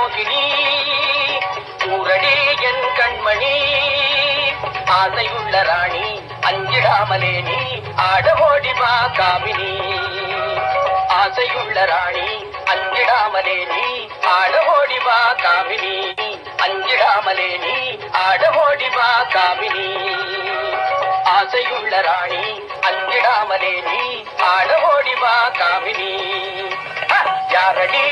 மோகினி ஊரடி என் கண்மணி ஆசையுள்ள ராணி அஞ்சிடாமலே நீ ஆடமோடிமா காமினி. ஆசையுள்ள ராணி அஞ்சிடாமலே நீ ஆடமோடிமா காமினி. அஞ்சிடாமலே நீ ஆடமோடிமா காமினி. ஆசையுள்ள ராணி அஞ்சிடாமலே நீ ஆடமோடிமா காமினி. யாரடி?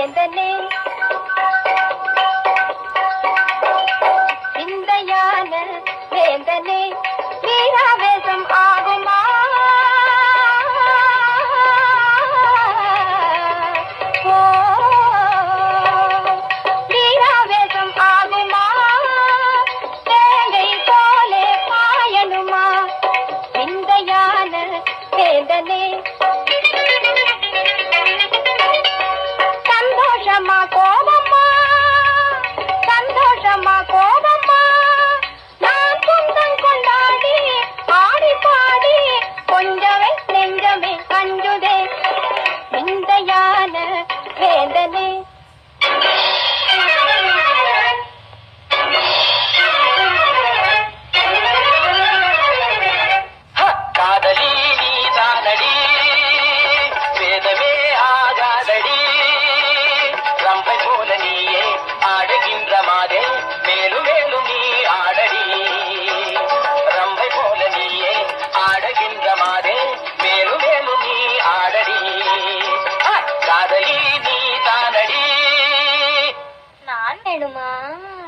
விந்தையான வேந்தனே வேந்தனே Ayo.